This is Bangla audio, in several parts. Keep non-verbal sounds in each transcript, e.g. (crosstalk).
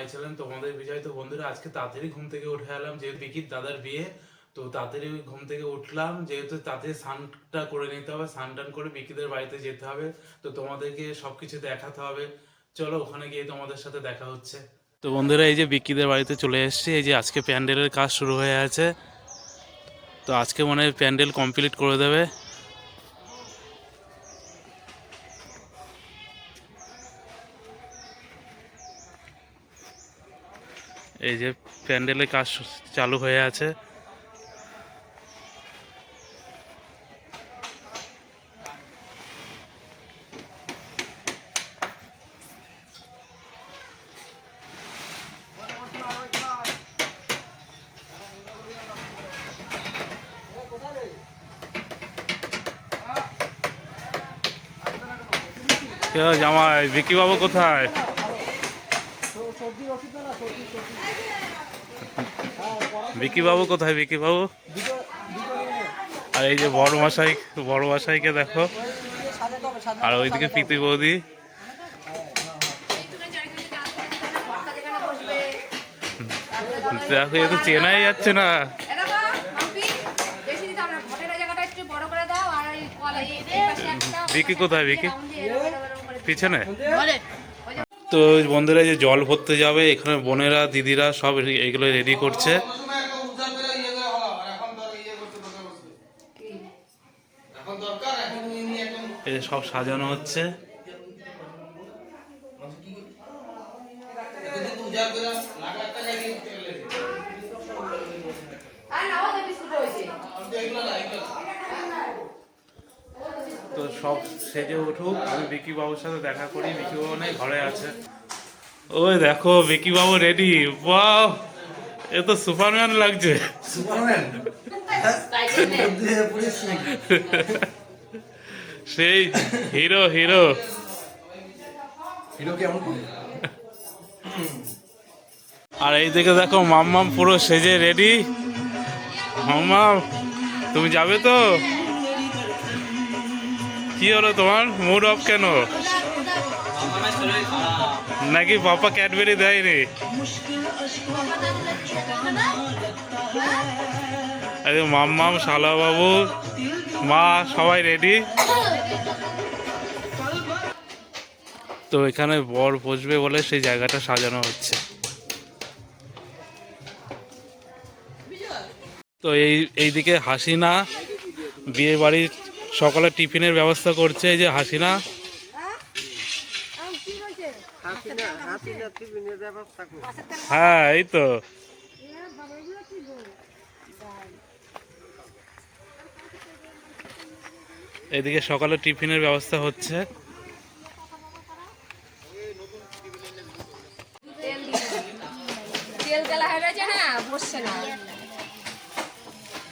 মাই চ্যানেল তোমাদের বিজয়, তো বন্ধুরা, আজকে তাড়াতাড়ি ঘুম থেকে উঠে এলাম, যেহেতু বিকির দাদার বিয়ে, তো তাড়াতাড়ি ঘুম থেকে উঠলাম, যেহেতু তাড়াতাড়ি স্নানটা করে নিতে হবে, স্নান টান করে বিকিদের বাড়িতে যেতে হবে, তো তোমাদেরকে সবকিছু দেখাতে হবে। চলো, ওখানে গিয়ে তোমাদের সাথে দেখা হচ্ছে। তো বন্ধুরা, এই যে বিকিদের বাড়িতে চলে এসেছি, এই যে আজকে প্যান্ডেলের কাজ শুরু হয়ে আছে, তো আজকে মনে হয় প্যান্ডেল কমপ্লিট করে দেবে। এই যে প্যান্ডেলের কাজ চালু হয়ে আছে। জামাই বিকি বাবু কোথায়? বিকি বাবু কোথায় বিকি বাবু আর এই যে বড় মশাই বড় মশাইকে দেখো। আর ওইদিকে প্রীতি বৌদি। দেখো এ তো চেনাই যাচ্ছে না। বিকি কোথায় বিকি পিছনে? তো বন্ধুরা যে জল ভরতে যাবে এখানে বোনেরা দিদিরা সব এগুলো রেডি করছে সবসময় একটা উদ্ধার করে ইয়ে করে হলো আর এখন ধর ইয়ে করতে বসে বসে এখন দরকার এখন এমনি একদম এই যে সব সাজানো হচ্ছে এতদিন তো উজাড় করে লাখ লাখ টাকা দিয়ে দিতে গেলে আমি তো এগুলো সব সাজানো হচ্ছে। তো সব সেজে উঠুক। আমি বিকি বাবুর সাথে দেখা করি। বিকি বাবু নেই ঘরে আছে। ওই দেখো বিকি বাবু রেডি বাহ এ তো সুপারম্যান লাগছে। সেই হিরো হিরো। আর এই দিকে দেখো মাম্মাম পুরো সেজে রেডি। মাম্মাম তুমি যাবে তো? কি হলো তোমার? মুড অফ কেন? নাকি পাপা ক্যাডবেরি দেয়নি? আরে মাম্মাম শালা বাবু। মা, সবাই রেডি তো এখানে বর বসবে বলে সেই জায়গাটা সাজানো হচ্ছে। তো এই, এইদিকে হাসিনা বিয়ে বাড়ির সকালে টিফিনের ব্যবস্থা করছে, এই যে হাসিনা। হ্যাঁ এই তো। এদিকে সকালে টিফিনের ব্যবস্থা হচ্ছে।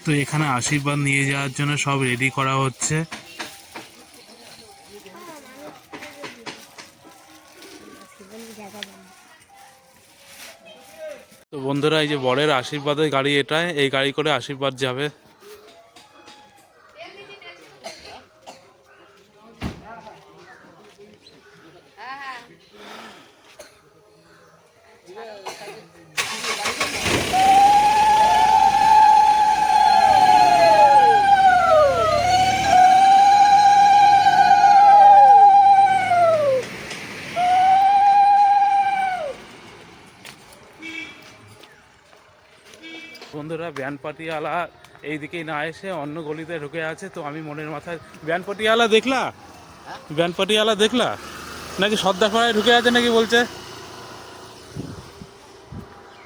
তো এখানে আশীর্বাদ নিয়ে যাওয়ার জন্য সব রেডি করা হচ্ছে। তো বন্ধুরা এই যে বরের আশীর্বাদের গাড়ি এটায় এই গাড়ি করে আশীর্বাদ যাবে। বন্ধুরা ব্যান্ড পাটিয়ালা এই দিকেই না এসে অন্য গলিতে ঢুকে আছে, তো আমি মনের মাথায় ব্যান্ড পাটিয়ালা দেখলা? ব্যান্ড পাটিয়ালা দেখলা? নাকি সর্দারপাড়ায় ঢুকে আছে নাকি বলছে?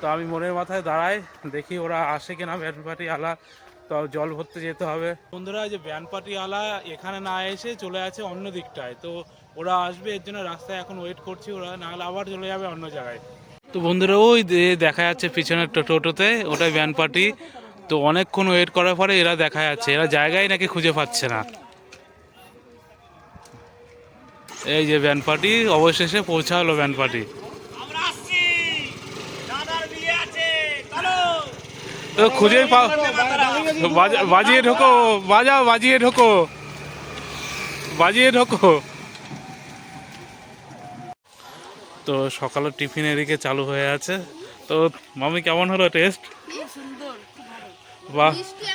তো আমি মনের মাথায় দাঁড়াই, দেখি ওরা আসে কিনা ব্যান্ড পাটিয়ালা তো জল ভরতে যেতে হবে। বন্ধুরা যে ব্যান্ড পাটিয়ালা এখানে না এসে চলে আছে অন্য দিকটায়, তো ওরা আসবে, এর জন্য রাস্তায় এখন ওয়েট করছি, ওরা নাহলে আবার চলে যাবে অন্য জায়গায়। তো বন্ধুরা ওই দেখা যাচ্ছে পিছনের টো- টোটোতে ওটাই ভ্যান পার্টি তো অনেকক্ষণ ওয়েট করার পরে এরা দেখা যাচ্ছে এরা জায়গায় নাকি খুঁজে পাচ্ছে না। এই যে ভ্যান পার্টি অবশেষে পৌঁছালো ভ্যান পার্টি তো খুঁজে পাও বাজা- বাজিয়ে ঢোকো বাজাও বাজিয়ে ঢোকো। বাজিয়ে ঢোকো। তো সকালের টিফিন এদিকে চালু হয়ে আছে। তো মামি, কেমন হলো টেস্ট বাহ,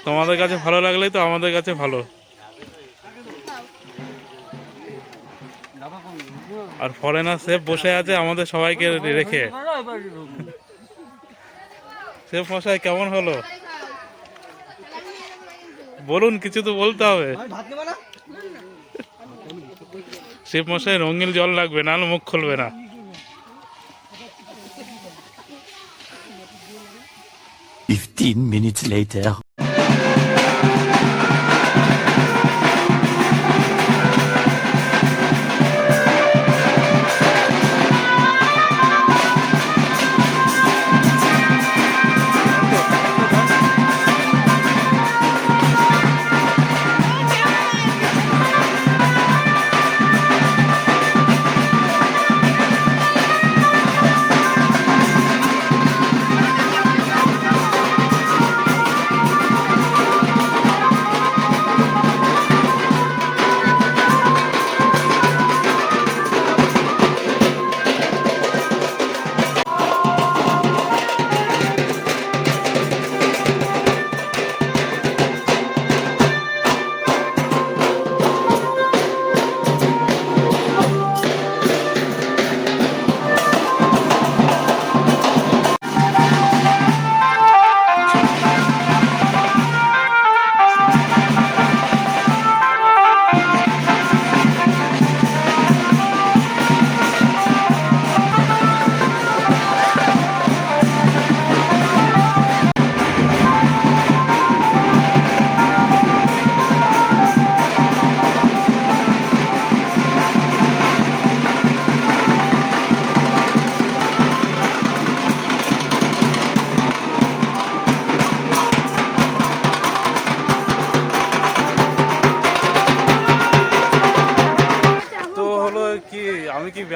তোমাদের কাছে ভালো লাগলেই তো আমাদের কাছে ভালো। আর ফরেনার সেফ বসে আছে আমাদের সবাইকে রেখে। সেফ মশাই, কেমন হলো? বলুন, কিছু তো বলতে হবে। শেফ মশাই, রঙিন জল লাগবে নাহলে মুখ খুলবে না। Fifteen minutes later.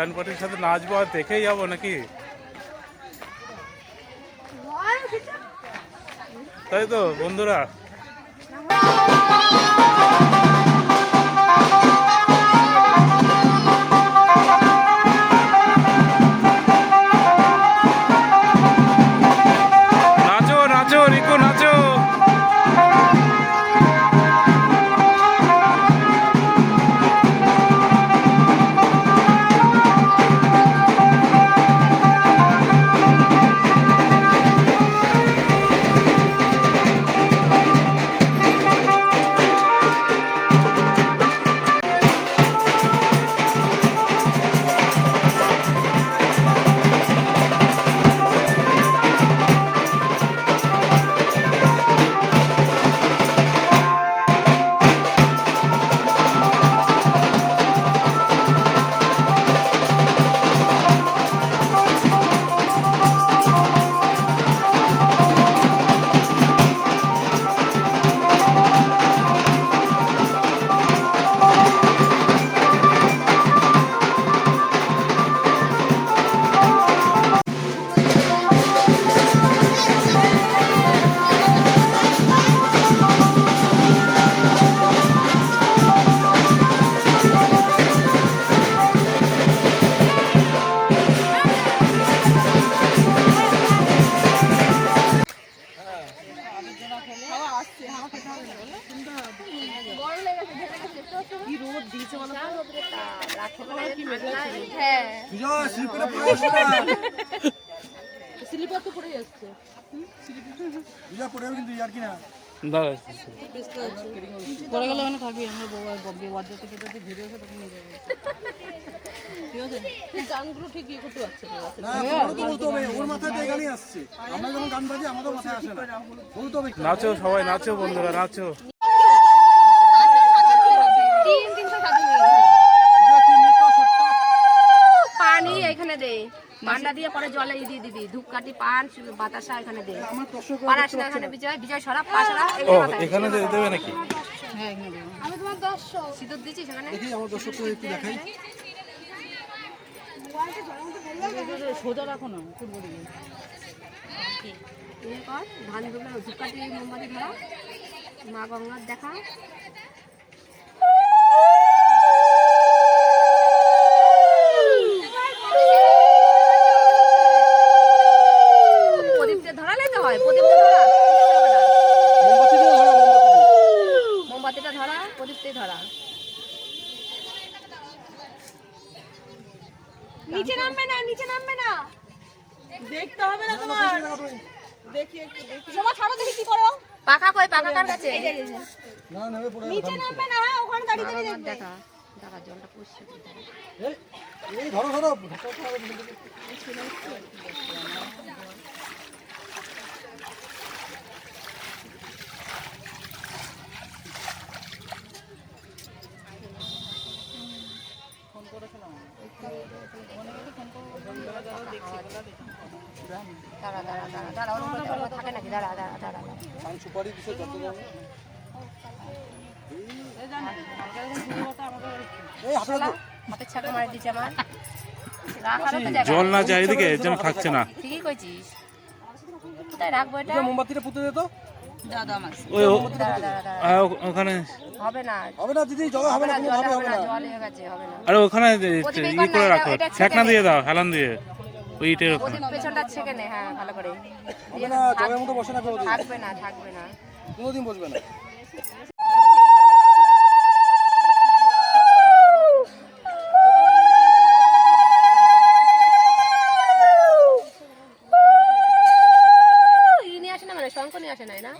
আমি পার্টির সাথে নাচবো আর দেখেই যাব নাকি? তাই তো বন্ধুরা? পরে গেলে ওখানে থাকবি আমরা বাদ যেতে খেতে ভিডিও আছে তখন নিয়ে যাব। ঠিক আছে? গানগুলো ঠিক ইয়ে করতে নাচো সবাই নাচো বন্ধুরা নাচো তিন তিনশো সাথে পানি এখানে দে। মান্ডা দিয়ে পরে জলে ই দিয়ে দিবি। ধূপকাঠি পান বাতাসা এখানে দে। পারাস না এখানে বিজয় বিজয় সরা পাশরা ও এখানে দে- দেবে নাকি? হ্যাঁ এখানে দেবো। আমি তোমার দর্শক। সিঁদুর দিচ্ছি সেখানে সোজা রাখো না পূর্ব দিকে ইয়ে কর ধান দুলে ধূপকাঠি মোমবাতি ধরা মা গঙ্গার দেখা নিচে নামবে না নিচে নামবে না। দেখতে হবে না তোমার। দেখি একটু দেখি। ছাড়ো দেখি কি করো। পাকা কই পাকা কার কাছে? না নেমে পড়ে নিচে নামবে না হ্যাঁ ওখান গাড়ি ধরে দেখবে। দেখা জলটা পড়ছে এই এই ধরো ধরো দাঁড়া দাঁড়া দাঁড়া দাঁড়া ওর উপরে ওর থাকে নাকি দাঁড়া দাঁড়া দাঁড়া দাঁড়া। পান সুপারি দিছে যত জানো এই হাতে রাখো। হাতের ছাকা মারি দিচ্ছে আমার রাখারও তো জায়গা জল না। চারিদিকে এর জন্য থাকছে না। ঠিকই কইছিস। কোথায় রাখব এটা? এটা মোমবাতিটা পুঁতে দে তো। ওখানে। হবে না। হবে না দিদি জল হবে হবে না না কোনো জল ভাবে হবে হবে না। না জল হয়ে গেছে হবে না। আরে ওখানে ই করে রাখো। ফেকনা দিয়ে দাও হেলান দিয়ে। ওই ইটের ওখানে। পেছনটা ছেঁকে নে হ্যাঁ ভালো করে না জলের মতো বসে না থাকবে না থাকবে না। কোনোদিন বসবে না। ই নিয়ে আসে না মানে শঙ্খ নিয়ে আসে নাই না।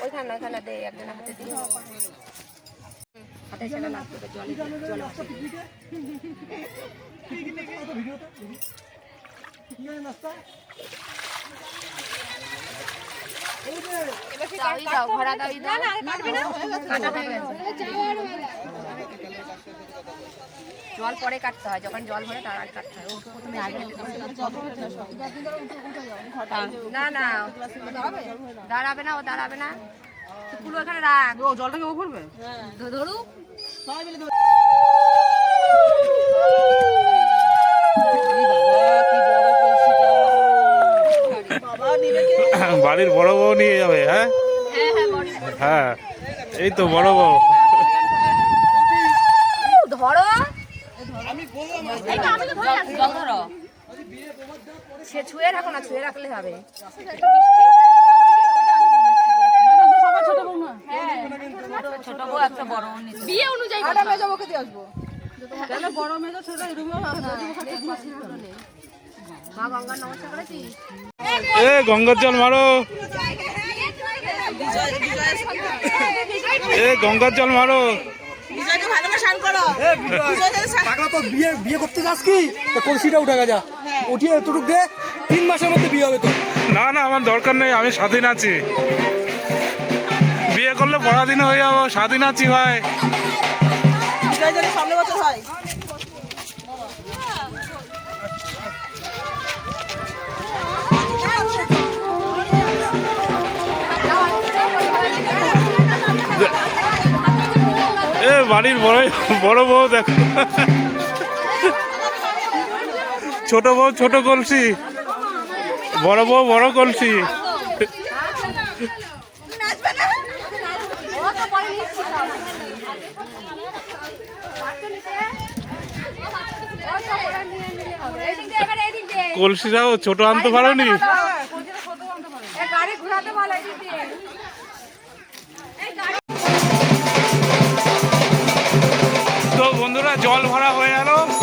ওইখানে ওইখানে দে একজনের হাতে দিয়ে হাতে ছেড়ে লাগবে তো জলে জলে ঘোড়া দাও, দাও। কাটা হয়ে গেছে। জল পরে কাটতে হয় যখন জল ভরে তার আগে কাটতে হয়। ও প্রথমে আগে না না দাঁড়াবে না ও দাঁড়াবে না। পুরো এখানে রাখ ও জলটাকে ও ভরবে? ধরু বাড়ির বড় বউ নিয়ে যাবে হ্যাঁ? হ্যাঁ হ্যাঁ হ্যাঁ এই তো বড় বউ ধরো আমি বললাম এই তো আমি তো ধরে আছি। জল ধরো সে ছুঁয়ে রাখো না ছুঁয়ে রাখলে হবে। ছোট বউ একটা বড় বিয়ে অনুযায়ী আটা মেজো ওকে দিয়ে আসব। তাহলে বড় মেজো ছোট গঙ্গার এ গঙ্গার জল মারো। এ গঙ্গার জল মারো। পাগলা তো বিয়ে বিয়ে করতে যাস কি? তো কলসিটা উঠে গেছে উঠিয়ে এতটুক দে তিন মাসের মধ্যে বিয়ে হবে তো না না আমার দরকার নেই আমি স্বাধীন আছি। বিয়ে করলে পরাধীন হয়ে যাব স্বাধীন আছি ভাই। সামনে বছর হয়। বাড়ির বড় বড় বউ দেখো। ছোট বউ, ছোট কলসি। বড় বউ, বড় কলসি। ও তো পরে নিচ্ছি সব। জল ভরা হয়ে গেল।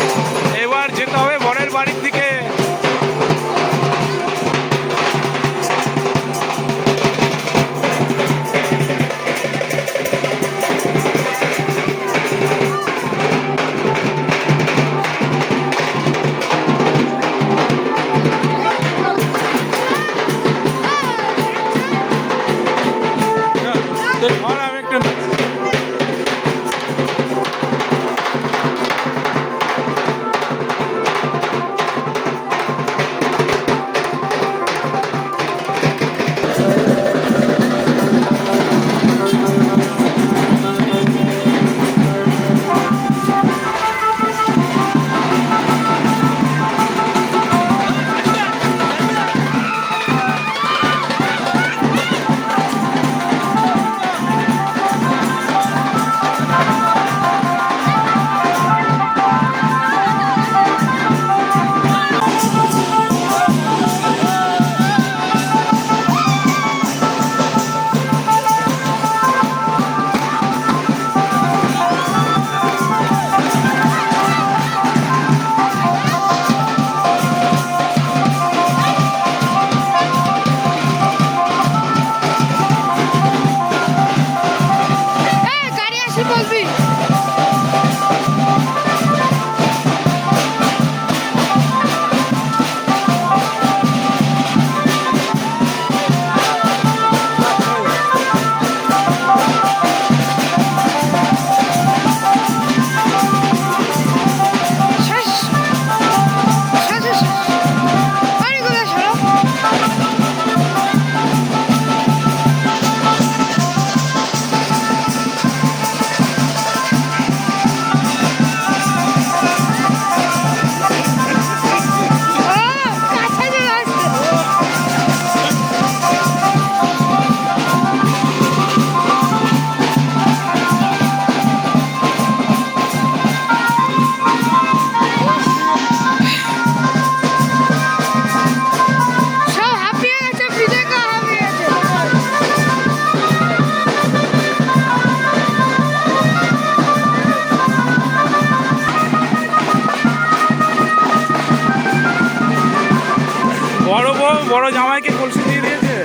বড় জামাইকে কলসি দিয়ে দিয়েছে।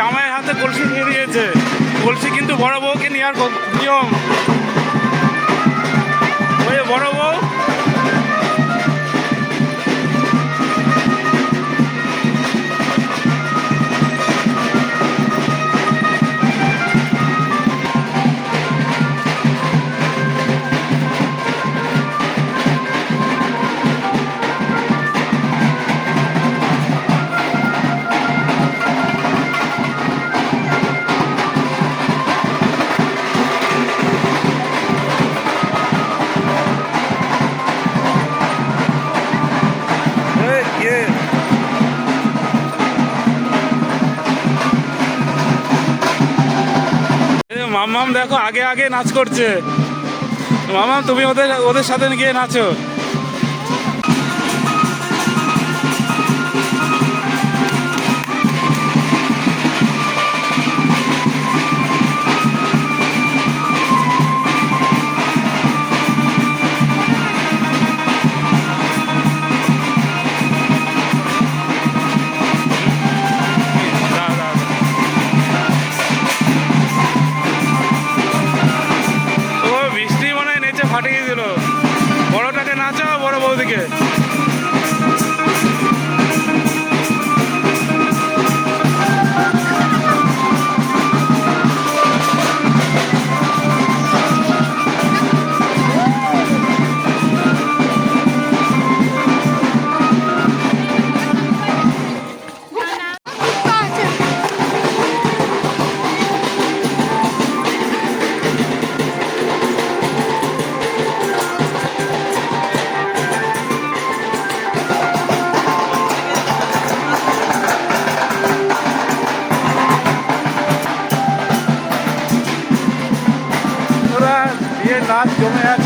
জামাইয়ের হাতে কলসি দিয়ে দিয়েছে। কলসি কিন্তু বড় বউকে নেওয়ার মাম্মাম দেখো আগে আগে নাচ করছে। মামাম তুমি ওদের ওদের সাথে গিয়ে নাচো। আমরা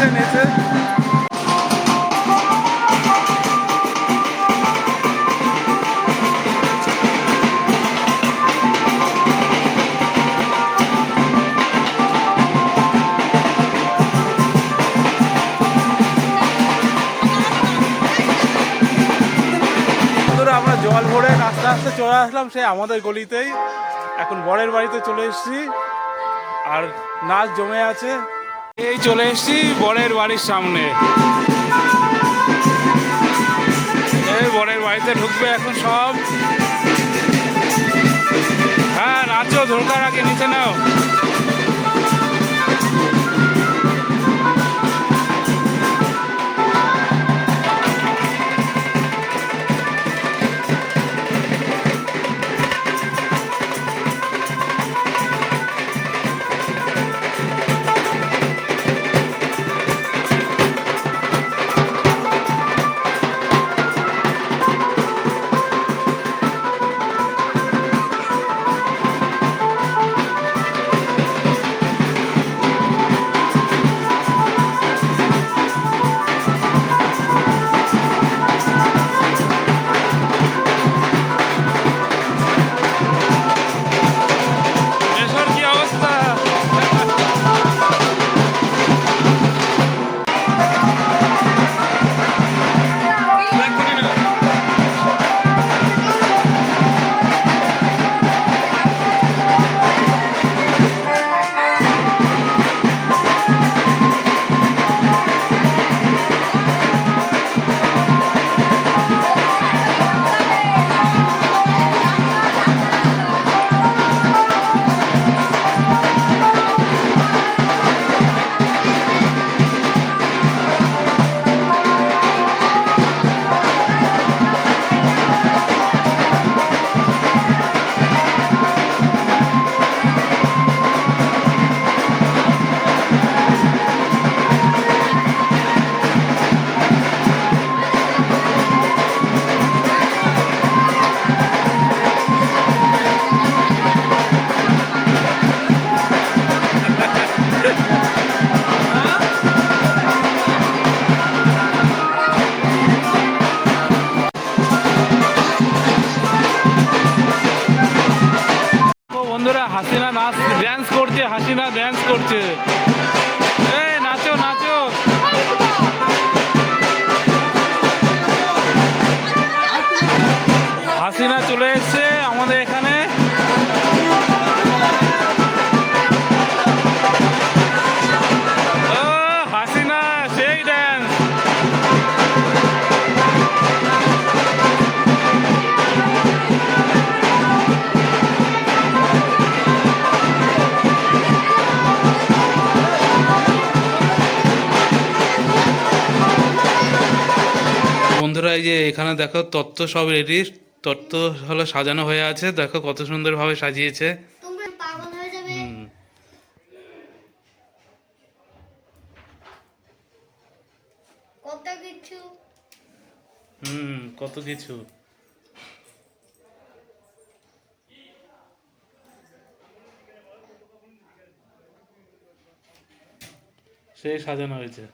জল ভরে আস্তে আস্তে চলে আসলাম, সেই আমাদের গলিতেই। এখন বরের বাড়িতে চলে এসেছি। আর নাচ জমে আছে। এই চলে এসছি বরের বাড়ির সামনে। এই বরের বাড়িতে ঢুকবে এখন সব। হ্যাঁ নাচো ধোলকার আগে নিচে নাও। ড্যান্স করছে এই বন্ধুরা এই যে এখানে দেখো তত্ত্ব সব রেডি তত্ত্ব হলো সাজানো হয়ে আছে। দেখো কত সুন্দরভাবে সাজিয়েছে। পাগল হয়ে যাবে। হুম। কত কিছু? হুম কত কিছু। সে সাজানো হয়েছে।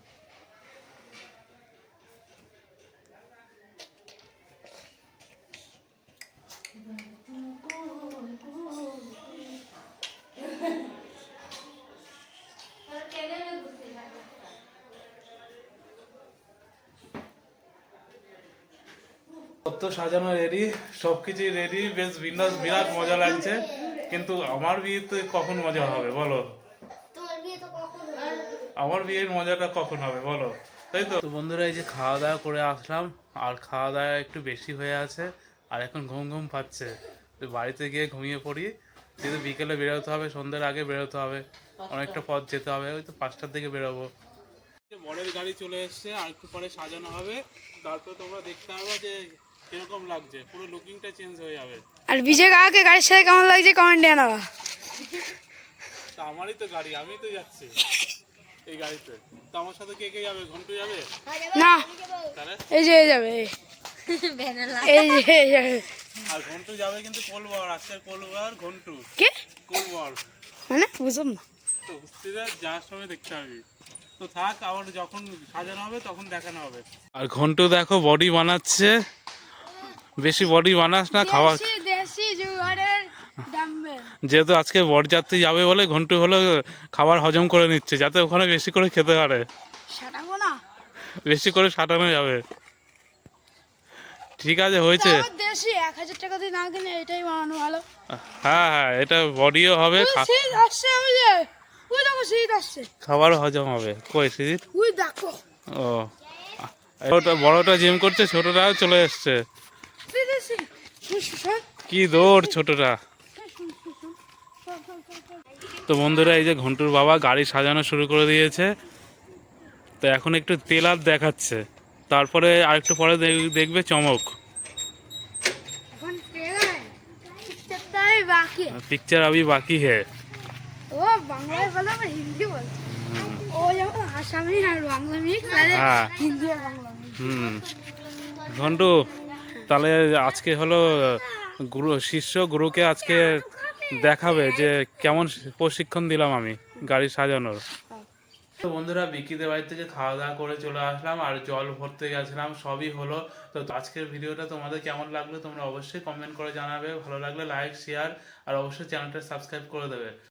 কত সাজানো রেডি রেডি বেশ বিন্দাস বিরাট মজা লাগছে। কিন্তু আমার বিয়েতে কখন মজা হবে বলো? তো? আমার বিয়ের মজাটা কখন হবে বলো? তাই তো? তো বন্ধুরা এই যে খাওয়া দাওয়া করে আসলাম আর খাওয়া দাওয়া একটু বেশি হয়ে আছে আর এখন ঘুম ঘুম পাচ্ছে। তো বাড়িতে গিয়ে ঘুমিয়ে পড়ি। যেহেতু বিকেলে বেরোতে হবে সন্ধ্যের আগে বেরোতে হবে অনেকটা পথ যেতে হবে ওই তো পাঁচটার দিকে বেরোবো। বরের গাড়ি চলে এসছে আর একটু পরে সাজানো হবে তারপর তোমরা দেখতে হবে যে কীরকম লাগছে পুরো লুকিংটা চেঞ্জ হয়ে যাবে। আর বিজয় কাকাকে গাড়ির সাথে কেমন লাগছে কমেন্টে জানাবা। তা আমারই তো গাড়ি আমি তো যাচ্ছি এই গাড়িতে। তো আমার সাথে কে কে যাবে ঘন্টু যাবে? না এই যে এই যাবে। (laughs) এই। এই যে এই যাবে। আর ঘন্টু যাবে কিন্তু কোলবার আজকের কোলবার ঘন্টু। কে? কোলবার মানে বুঝলাম না। তো বুঝতে যাওয়ার সময় দেখতে হবে। তো থাক আবার যখন সাজানো হবে তখন দেখানো হবে। আর ঘন্টু দেখো বডি বানাচ্ছে। বেশি বডি বানাস না খাওয়া যেহেতু আজকে বরযাত্রী যাবে বলে ঘন্টু হলো খাবার হজম করে নিচ্ছে যাতে ওখানে বেশি করে খেতে পারে। সাটাবো না? বেশি করে সাটানো যাবে। ঠিক আছে হয়েছে। দেশি এক হাজার টাকা দিয়ে না কিনে এটাই বানানো ভালো। হ্যাঁ হ্যাঁ এটা বডিও হবে শীত আসছে ওই যে ওই দেখো শীত আসছে। খাবারও হজম হবে। কই সিজিত ওই দেখো। ও ওটা বড়টা জিম করছে ছোটটাও চলে এসছে। শীত। কি দৌড় ছোটটা। তো বন্ধুরা এই যে ঘন্টুর বাবা গাড়ি সাজানো শুরু করে দিয়েছে। তো এখন একটু তেল আর দেখাচ্ছে। তারপরে আরেকটু পরে দেখ- দেখবে চমক। পিকচার আবি বাকি। হে। ও বাংলায় বলে হিন্দি বলছে ও যেমন আসামি আর বাংলা মিক্স তাহলে হ্যাঁ। হিন্দি আর বাংলা হুম। ঘন্টু তাহলে আজকে হলো গুরু শিষ্য গুরুকে আজকে দেখাবে যে কেমন প্রশিক্ষণ দিলাম আমি গাড়ি সাজানোর। তো বন্ধুরা বিকিদের বাড়িতে থেকে খাওয়া দাওয়া করে চলে আসলাম আর জল ভরতে গেছিলাম, সবই হলো। তো আজকের ভিডিওটা তোমাদের কেমন লাগল তোমরা অবশ্যই কমেন্ট করে জানাবে। ভালো লাগলে লাইক শেয়ার আর অবশ্যই চ্যানেলটা সাবস্ক্রাইব করে দেবে।